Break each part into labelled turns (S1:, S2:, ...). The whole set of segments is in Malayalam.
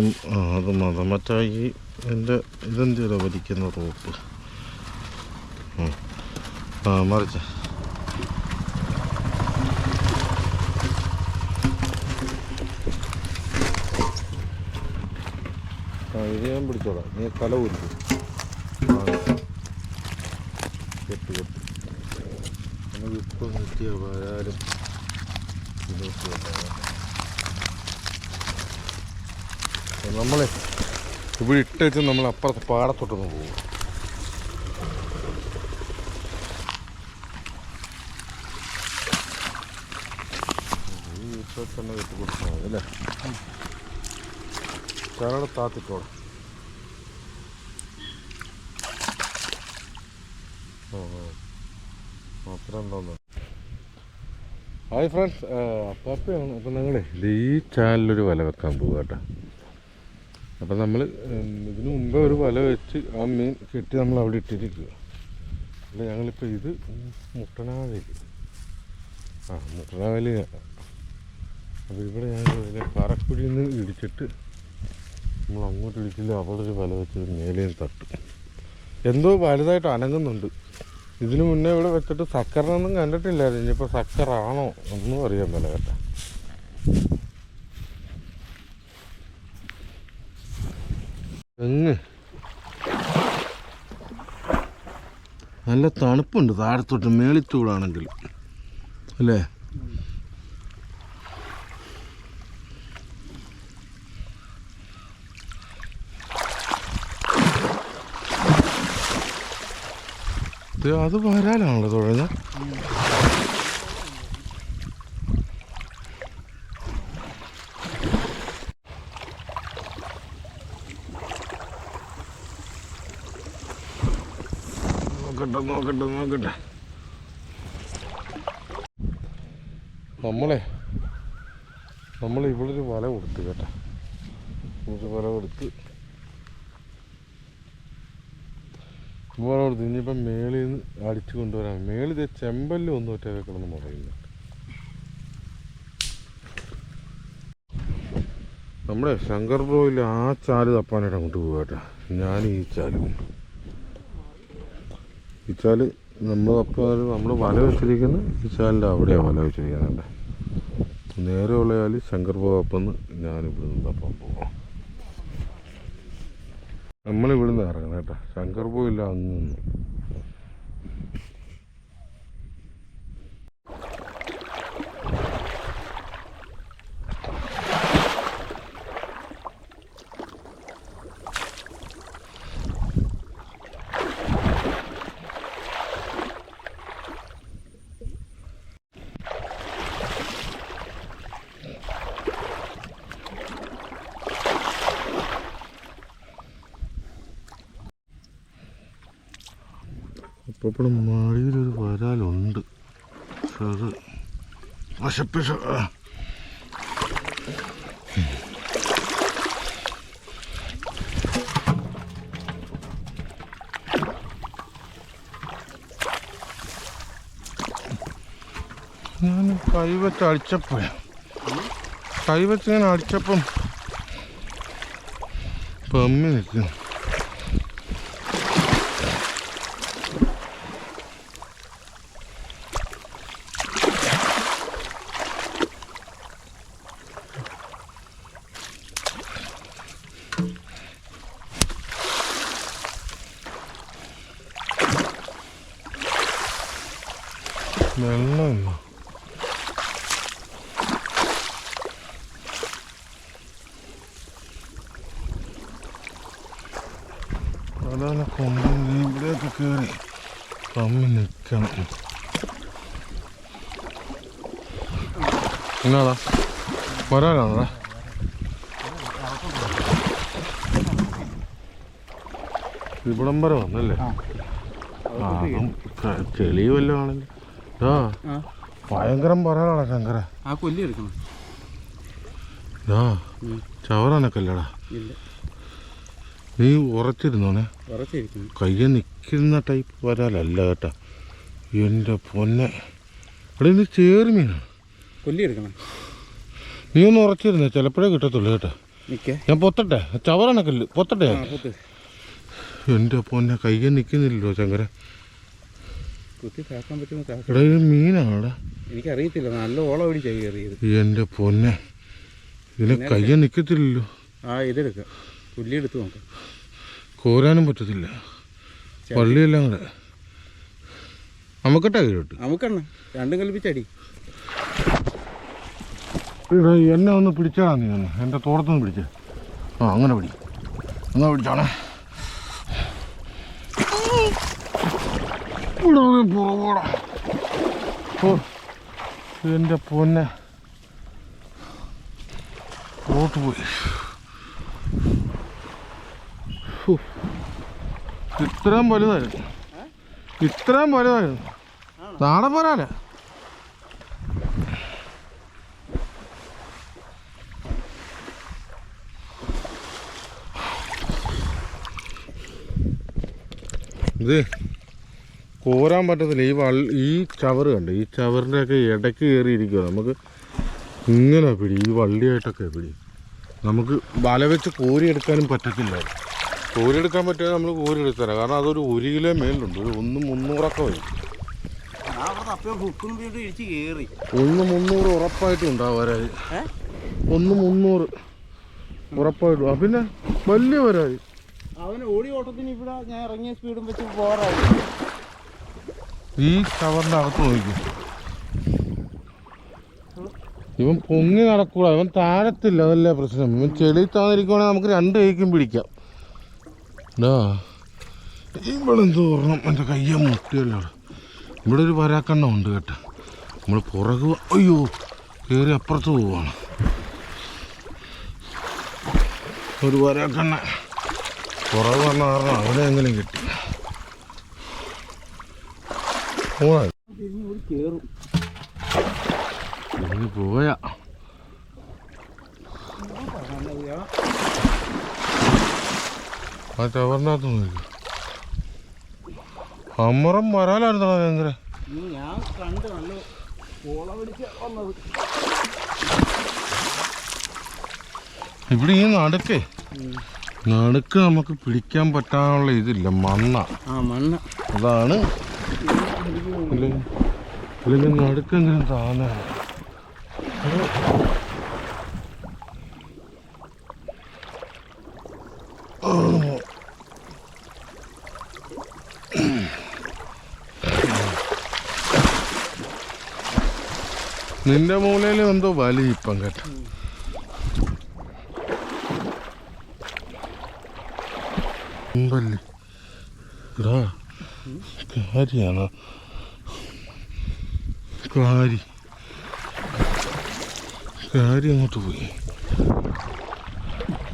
S1: ഇതും അത് മതം. മറ്റേ ഈ എന്റെ ഇതെന്തിനാ വലിക്കുന്ന റോപ്പ് ആ. മറിച്ച. ആ ഇത് ഞാൻ പിടിച്ചോളാം. നീ തല ഊരിക്കും. കെട്ടി കെട്ട്. ഇപ്പം കിട്ടിയ വരാലും ഇതൊക്കെ നമ്മളെ ഇവിടെ ഇട്ട് വെച്ച് നമ്മൾ അപ്പുറത്ത് പാടത്തോട്ടൊന്ന് പോകും ഇപ്പോൾ തന്നെ കെട്ടി കൊടുത്താൽ മതി അല്ലേ? ചാനടെ താത്തിക്കോളാം അത്രയും തോന്നുന്നു ഹായ് ഫ്രണ്ട്സ് അപ്പാപ്പയാണ്. അപ്പം ഞങ്ങളെ ഈ ചാനലിൽ ഒരു വല വെക്കാൻ പോകാം കേട്ടോ. അപ്പം നമ്മൾ ഇതിന് മുമ്പേ ഒരു വല വെച്ച് ആ മീൻ കെട്ടി നമ്മൾ അവിടെ ഇട്ടിരിക്കുക. അല്ല ഞങ്ങളിപ്പോൾ ഇത് മുട്ടനാവേലി. ആ മുട്ടനാവേലി അപ്പോൾ ഇവിടെ ഞങ്ങൾ ഇതിനെ പാറക്കുഴിയിൽ നിന്ന് ഇടിച്ചിട്ട് നമ്മൾ അങ്ങോട്ട് ഇടിച്ചില്ല അവിടെ ഒരു വല വെച്ച് മേലേ തട്ടും. എന്തോ വലുതായിട്ട് അനങ്ങുന്നുണ്ട്. ഇതിനു മുന്നേ ഇവിടെ വെച്ചിട്ട് സക്കറിനൊന്നും കണ്ടിട്ടില്ലായിരുന്നു. ഇനിയിപ്പോൾ സക്കറാണോ ഒന്നും അറിയാൻ മേല കേട്ടോ തെങ്ങ് നല്ല തണുപ്പുണ്ട് താഴത്തോട്ട് മേളിത്തൂടാണെങ്കിൽ അല്ലേ? അത് വരാനാണല്ലോ തുഴഞ്ഞ. നോക്കട്ടെ നോക്കട്ടെ നോക്കട്ടെ. നമ്മളെ നമ്മൾ ഇവിടെ ഒരു വല കൊടുത്ത് കേട്ടാ. ഒരു വല കൊടുത്ത്. വല കൊടുത്ത്. ഇനിയിപ്പം മേളിൽ നിന്ന് അടിച്ചു കൊണ്ടുവരാൻ മേളിൽ ചെമ്പല്ല ഒന്നും ഒറ്റ കിടന്ന് മുറയുന്നു നമ്മുടെ ശങ്കർ ബ്രോയിൽ ആ ചാൽ തപ്പാനായിട്ട് അങ്ങോട്ട് പോകട്ടെ ഞാൻ ഈ ചാലും ചാൽ നമ്മൾ അപ്പോൾ നമ്മൾ വല വെച്ചിരിക്കുന്നത് ഇച്ചാലിന്റെ ചാലിന്റെ അവിടെയാണ് വല വെച്ചിരിക്കുന്നത് നേരെ ഉള്ളയാൽ ശങ്കർ ഞാനിവിടെ നിന്ന് തപ്പാൻ പോകാം നമ്മളിവിടുന്ന് ഇറങ്ങണം കേട്ടോ. ശങ്കർ പോയില്ല അങ്ങ് അപ്പോൾ ഇവിടെ മടിയിലൊരു വരാലുണ്ട്. പക്ഷെ അത് വശപ്പിശ ഞാൻ കൈവച്ച് അടിച്ചപ്പോഴേ കൈവച്ച് ഇങ്ങനെ അടിച്ചപ്പം പമ്മി നിൽക്കുന്നു വെള്ളമില്ല അതാണ് കൊണ്ട് ഇവിടെയൊക്കെ കയറി തമ്മി നിൽക്കണം എന്നാടാ വരാനാണോടാ ഇവിടം വരെ വന്നല്ലേ? ആ. ചെളി വല്ലതും ആണല്ലോ ഭയങ്കരം പറയാനാണ് ശങ്കര.
S2: ആ കൊല്ലി എടുക്കണം.
S1: ആ. ചവറനക്കല്ലടാ നീ
S2: ഉറച്ചിരുന്നോണേ
S1: കയ്യെ നിൽക്കുന്ന ടൈപ്പ് വരാലല്ല കേട്ടാ. എന്റെ പൊന്നെ. അവിടെ ഇത് ചേറി മീനാണ്
S2: കൊല്ലി എടുക്കണം.
S1: നീ ഒന്ന് ഉറച്ചിരുന്നേ ചിലപ്പോഴേ കിട്ടത്തുള്ളൂ കേട്ടാ. ഞാൻ പൊത്തട്ടെ ചവറണക്കല്ല് പൊത്തട്ടെ.
S2: എന്റെ
S1: എന്റെ പൊന്നെ കയ്യെ നിൽക്കുന്നില്ലല്ലോ ചങ്കര
S2: കുത്തി
S1: എടാ ഇത്
S2: എനിക്കറിയത്തില്ല നല്ല ഓള പിടിച്ചാ കയറിയത്.
S1: എന്റെ പൊന്നെ. ഇതിന് കയ്യ നിൽക്കത്തില്ലല്ലോ
S2: ആ ഇതെടുക്കാം. പുല്ലി എടുത്ത് നോക്കാം.
S1: കോരാനും പറ്റത്തില്ല. പള്ളിയെല്ലാം കൂടെ. നമുക്കട്ടെ കീഴോട്ട്
S2: നമുക്കെണ്ണ രണ്ടും കൽപ്പിച്ചടി
S1: എന്നെ ഒന്ന് പിടിച്ചാടാ നീ ഒന്ന്. എന്റെ തോളത്തൊന്ന് പിടിച്ചേ. ആ അങ്ങനെ പിടി. അങ്ങനെ പിടിച്ചോണേ. ഇവിടെ പുറകോടാ. ഓ പൊന്നെ. പുറത്ത് പോയി. ഇത്രയും വലുതായിരുന്നു. ഇത്രയും വലുതായിരുന്നു. നാടൻ പോരാലേ ഇത് കോരാൻ പറ്റത്തില്ല. ഈ വൾ ഈ ചവർ കണ്ട്? ഈ ചവറിന്റെ ഒക്കെ ഇടയ്ക്ക് കയറിയിരിക്കുക നമുക്ക് ഇങ്ങനെ പിടി ഈ വള്ളിയായിട്ടൊക്കെ പിടി. നമുക്ക് വല വെച്ച് കോരിയെടുക്കാനും പറ്റത്തില്ല. കോരിയെടുക്കാൻ പറ്റുക നമ്മൾ കോരിയെടുത്തരാം. കാരണം അതൊരു ഒരു കിലോ മേലുണ്ട്. ഒരു ഒന്ന് മുന്നൂറൊക്കെ വരും. ഒന്ന് മുന്നൂറ് ഉറപ്പായിട്ടും ഉണ്ടാവും വരാതി? ഒന്ന് മുന്നൂറ് ഉറപ്പായിട്ടും. പിന്നെ വലിയ വരാതി
S2: അവന് ഓടി ഓട്ടത്തിന് ഇവിടെ ഞാൻ ഇറങ്ങിയ സ്പീഡും വെച്ച് പോറായി
S1: ഈ കവറിന്റെ അകത്ത് നോക്കി ഇവൻ പൊങ്ങി നടക്കൂടാ. ഇവൻ താഴത്തില്ല അതല്ലേ പ്രശ്നം. ഇവൻ ചെളി താന്നിരിക്കുവാണെങ്കിൽ നമുക്ക് രണ്ട് കൈക്കും പിടിക്കാം. ഇവിടെ ഓർണം എന്റെ കയ്യ മുട്ടിയല്ലോ ഇവിടെ ഒരു വരാക്കണ്ണ ഉണ്ട് കേട്ടോ. നമ്മൾ പുറകു അയ്യോ കയറി അപ്പുറത്ത് പോവാണ്. ഒരു വരാക്കണ്ണ. പുറകു വന്ന കാരണം അവനെ എങ്ങനെ കിട്ടി. പോണ
S2: തിരിഞ്ഞ്
S1: പോയാ. ആ ചവറിനകത്ത് നോക്കി. അമ്മറം വരാലായിരുന്നോ ഭയങ്കര
S2: ഞാൻ കണ്ട് നല്ല വന്നത്.
S1: ഇവിടെ ഈ നടുക്കേ. നടുക്ക് നമുക്ക് പിടിക്കാൻ പറ്റാനുള്ള ഇതില്ല മണ്ണ.
S2: ആ മണ്ണ.
S1: അതാണ് ഇല്ലെങ്കിൽ നടുക്കെങ്കിലും താന്നാണ് നിന്റെ മൂലയിൽ എന്തോ വലി ഇപ്പം കേട്ടോ. ഉണ്ടല്ലേ ഇടാ കാര്യാണോ കാരി കാരി അങ്ങോട്ട് പോയി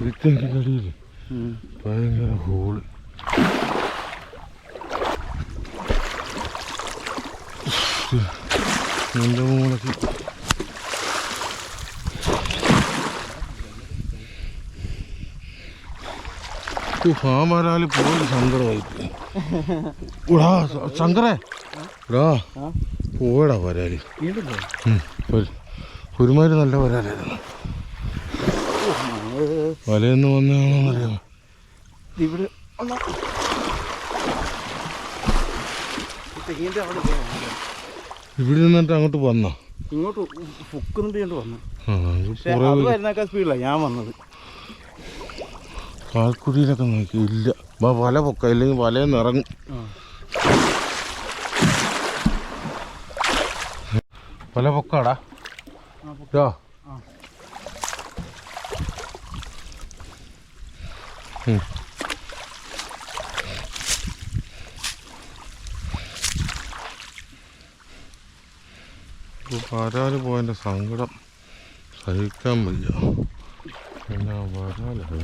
S1: ഇതിന്റെ കടിയിൽ ഭയങ്കര ഹോൾ നിന്റെ മൂലക്ക് ഉഫ്, ആ വരാൽ പോയി സങ്കടമായി പോയി ഉടാ സ- ശങ്കരേ ഇടാ
S2: ആ?
S1: പോയടാ വരാൽ.
S2: വീണ്ടും പോയി
S1: ഉം, ഒരു- ഒരുമാതിരി നല്ല വരാലായിരുന്നു വലയെന്ന് വന്നതാണോന്നറിയാമോ
S2: ഇവിടെ.
S1: ഇവിടെ നിന്നിട്ട് അങ്ങോട്ട് വന്നോ?
S2: ഇങ്ങോട്ട് ഫുക്കുന്നുണ്ട് കണ്ട് വന്നു. സ്പീഡിലാണ് ഞാൻ വന്നത്.
S1: പാൽക്കുടിയിലൊക്കെ നോക്കി. ഇല്ല. വല പൊക്ക. ഇല്ലെങ്കിൽ വലയെന്ന് ഇറങ്ങും. വല പൊക്കാടാ.
S2: ആ, പോയതിന്റെ
S1: ഉം. വരാൽ പോയതിന്റെ സങ്കടം സഹിക്കാൻ വയ്യ. എന്നാ വരാലത്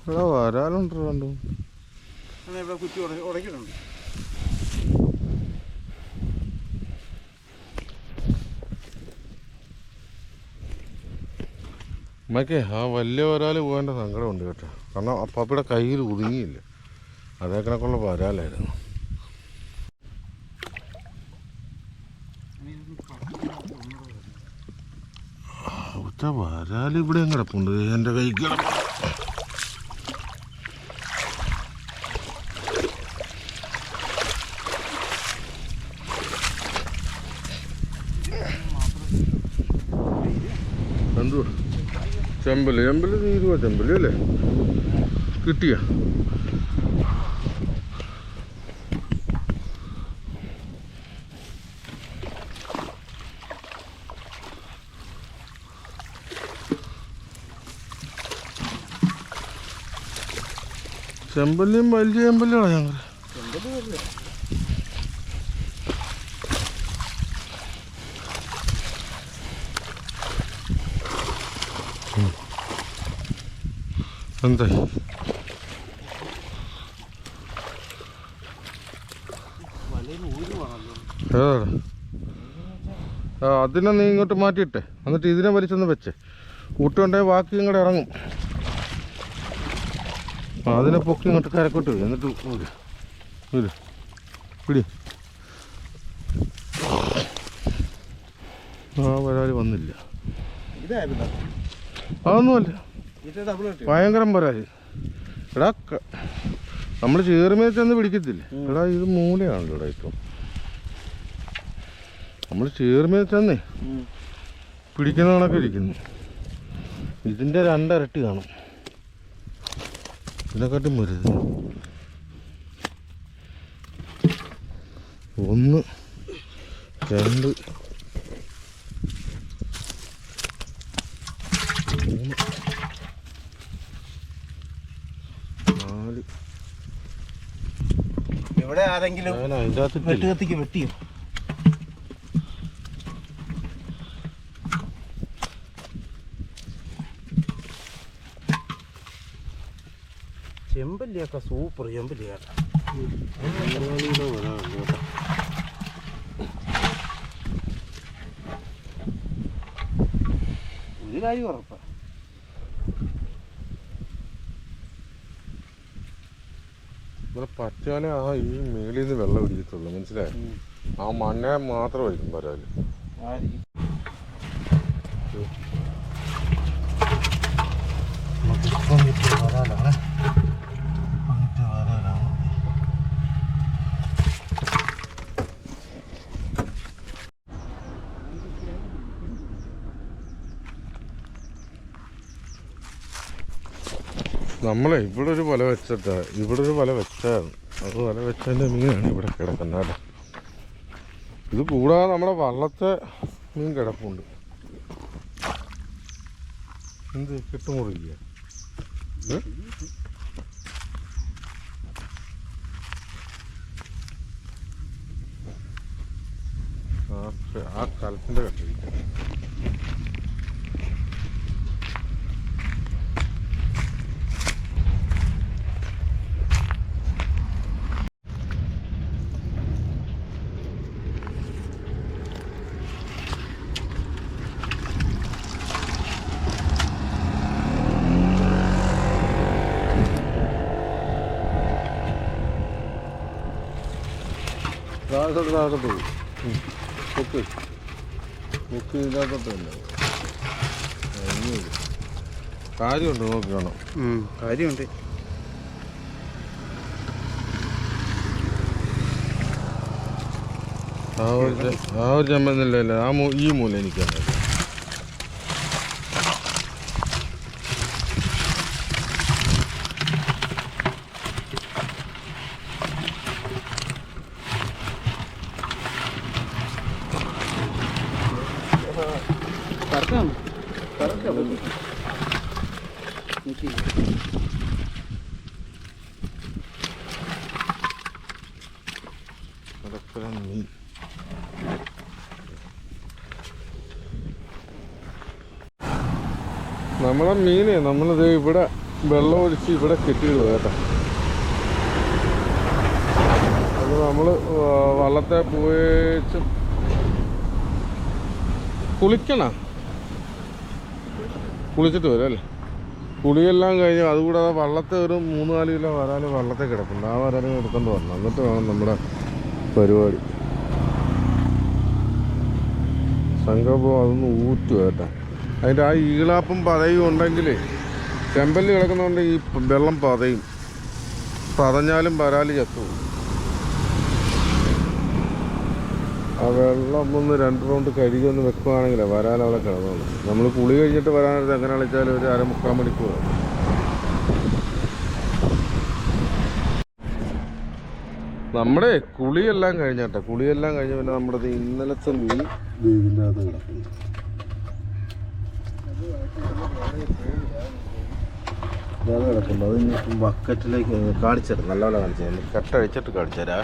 S1: ഇവിടെ വരാലുണ്ട് രണ്ടും.
S2: ഇവിടെ കുറ്റി ഉട- ഉടക്കിയിട്ടുണ്ട്.
S1: അമ്മയ്ക്ക് ആ വലിയ വരാൽ പോകേണ്ട സങ്കടമുണ്ട് കേട്ടോ. കാരണം അപ്പാപ്പയുടെ കയ്യിൽ ഒതുങ്ങിയില്ല. അതേക്കണക്കുള്ള വരാലായിരുന്നു. ഉച്ച വരാൽ ഇവിടെ കിടപ്പുണ്ട് എന്റെ കൈ കിടപ്പ്. ചെമ്പൽ ചെമ്പൽ തീരുവാ ചെമ്പൽ അല്ലേ? കിട്ടിയ? ചെമ്പല്ലിയും വലിയ ചെമ്പല്ലിയാണോ ഞങ്ങൾ
S2: വേണമല്ലോ
S1: ഏതാണ് ആ അതിനെ നീ ഇങ്ങോട്ട് മാറ്റിയിട്ടെ. എന്നിട്ട് ഇതിനെ വലിച്ചൊന്ന് വെച്ച്. കൂട്ടുകൊണ്ടേ ബാക്കി ഇങ്ങോട്ട് ഇറങ്ങും. ആ അതിനെ പൊക്കി ഇങ്ങോട്ട് കരക്കോട്ട് വരും. എന്നിട്ട്. പിടി. ആ വരാൽ വന്നില്ല. അതൊന്നുമല്ല. ഭയങ്കരം പരാതി എടാ നമ്മൾ ചേറുമേ ചെന്ന് പിടിക്കത്തില്ലേ? എടാ ഇത് മൂലയാണല്ലോ എടാ ഇപ്പം. നമ്മൾ ചേറുമേ ചെന്നേ പിടിക്കുന്ന കണക്ക് ഇരിക്കുന്നു. ഇതിന്റെ രണ്ടരട്ടി കാണും. ഇതിനെക്കാട്ടും വലുത്. ഒന്ന് രണ്ട് മൂന്ന് നാല് അകത്തിട്ടില്ല
S2: വെട്ടുകത്തിക്ക് വെട്ടിയോ. ചെമ്പല്ലിയൊക്കെ സൂപ്പർ
S1: വരാനുണ്ട്
S2: ഒരു കാര്യം ഉറപ്പാ.
S1: പറ്റാലേ ആ ഈ മേളിൽ നിന്ന് വെള്ളം പിടിക്കത്തുള്ളൂ മനസ്സിലായി? ആ മണ്ണെ മാത്രമായിരിക്കും
S2: വരാൽ
S1: നമ്മളെ ഇവിടെ ഒരു വല വെച്ചിട്ടാ ഇവിടെ ഒരു വല വെച്ചാണ് അത് വല വെച്ചതിന്റെ മീനാണ് ഇവിടെ കിടക്കുന്നത് ഇത് കൂടാതെ നമ്മുടെ വള്ളത്തെ മീൻ കിടപ്പുണ്ട്. എന്ത് കെട്ടുമുറിക്കുക ആ കലത്തിന്റെ കെട്ടിരിക്കുക താഴത്തോട്ട് താഴത്തോട്ട് പോയി. പൊക്ക് പൊക്ക് ഇതിനകത്തോട്ട് തന്നെ. കാര്യമുണ്ട് നോക്കി കാണാം
S2: കാര്യമുണ്ട്.
S1: ആ ഒരു ആ ഒരു ചമ്മന്നില്ല ആ ഈ മൂല എനിക്കാണ് നമ്മളെ മീനേ നമ്മളിത് ഇവിടെ വെള്ളം ഒഴിച്ച് ഇവിടെ കിട്ടിയുള്ളൂ കേട്ടോ. അത് നമ്മൾ വള്ളത്തെ പോയിച്ച് കുളിക്കണ? കുളിച്ചിട്ട് വരും അല്ലേ? കുളിയെല്ലാം കഴിഞ്ഞ് അതുകൂടാതെ വള്ളത്തെ ഒരു മൂന്ന് നാല് കിലോ വരാൽ വള്ളത്തെ കിടപ്പുണ്ട്. ആ വരാലും എടുക്കൊണ്ട് വരണം. എന്നിട്ട് വേണം നമ്മുടെ പരിപാടി. സംഘം അതൊന്ന് ഊറ്റുക കേട്ടോ. അതിന്റെ ആ ഈളാപ്പും പതയും ഉണ്ടെങ്കിൽ ചെമ്പൽ കിടക്കുന്നതുകൊണ്ട് ഈ വെള്ളം പതയും. പതഞ്ഞാലും പരാൽ ചത്തു ആ വെള്ളം ഒന്ന് രണ്ട് റൗണ്ട് കഴുകി ഒന്ന് വെക്കുവാണെങ്കിൽ വരാൻ അവിടെ കിടന്നോളൂ. നമ്മൾ കുളി കഴിഞ്ഞിട്ട് വരാനായിട്ട് എങ്ങനെ കളിച്ചാൽ ഒരു അരമുക്കാൽ മണിക്കൂർ. നമ്മുടെ കുളിയെല്ലാം കഴിഞ്ഞാട്ടെ. കുളിയെല്ലാം കഴിഞ്ഞ പിന്നെ നമ്മുടെ ഇന്നലത്തെ മീൻ ഇതിന്റെ അകത്ത് കിടക്കുന്നു. ഇതാണ് കിടക്കുന്നത്. അത് ബക്കറ്റിലേക്ക് കാണിച്ചിട്ട് നല്ലപോലെ കാണിച്ചു
S2: കട്ട അഴിച്ചിട്ട് കാണിച്ചരാ.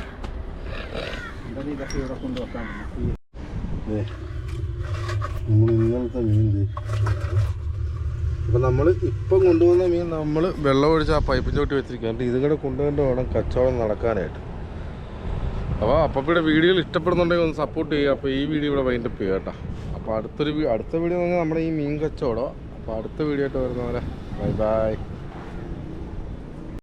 S1: നമ്മൾ ഇന്നലത്തെ മീൻ അപ്പം നമ്മൾ ഇപ്പം കൊണ്ടുവന്ന മീൻ നമ്മൾ വെള്ളം ഒഴിച്ച് ആ പൈപ്പ് ചോട്ടി വെച്ചിരിക്കുക എന്നിട്ട് ഇതും കൂടെ കൊണ്ടുവന്നിട്ട് വേണം കച്ചവടം നടക്കാനായിട്ട്. അപ്പോൾ അപ്പയുടെ വീഡിയോയിൽ ഇഷ്ടപ്പെടുന്നുണ്ടെങ്കിൽ ഒന്ന് സപ്പോർട്ട് ചെയ്യുക. അപ്പോൾ ഈ വീഡിയോ ഇവിടെ വൈൻഡപ്പ് ചെയ്യുക കേട്ടോ. അപ്പോൾ അടുത്തൊരു അടുത്ത വീഡിയോ എന്ന് പറഞ്ഞാൽ നമ്മുടെ ഈ മീൻ കച്ചവടം. അപ്പോൾ അടുത്ത വീഡിയോ ആയിട്ട് വരുന്നവരെ. Bye bye.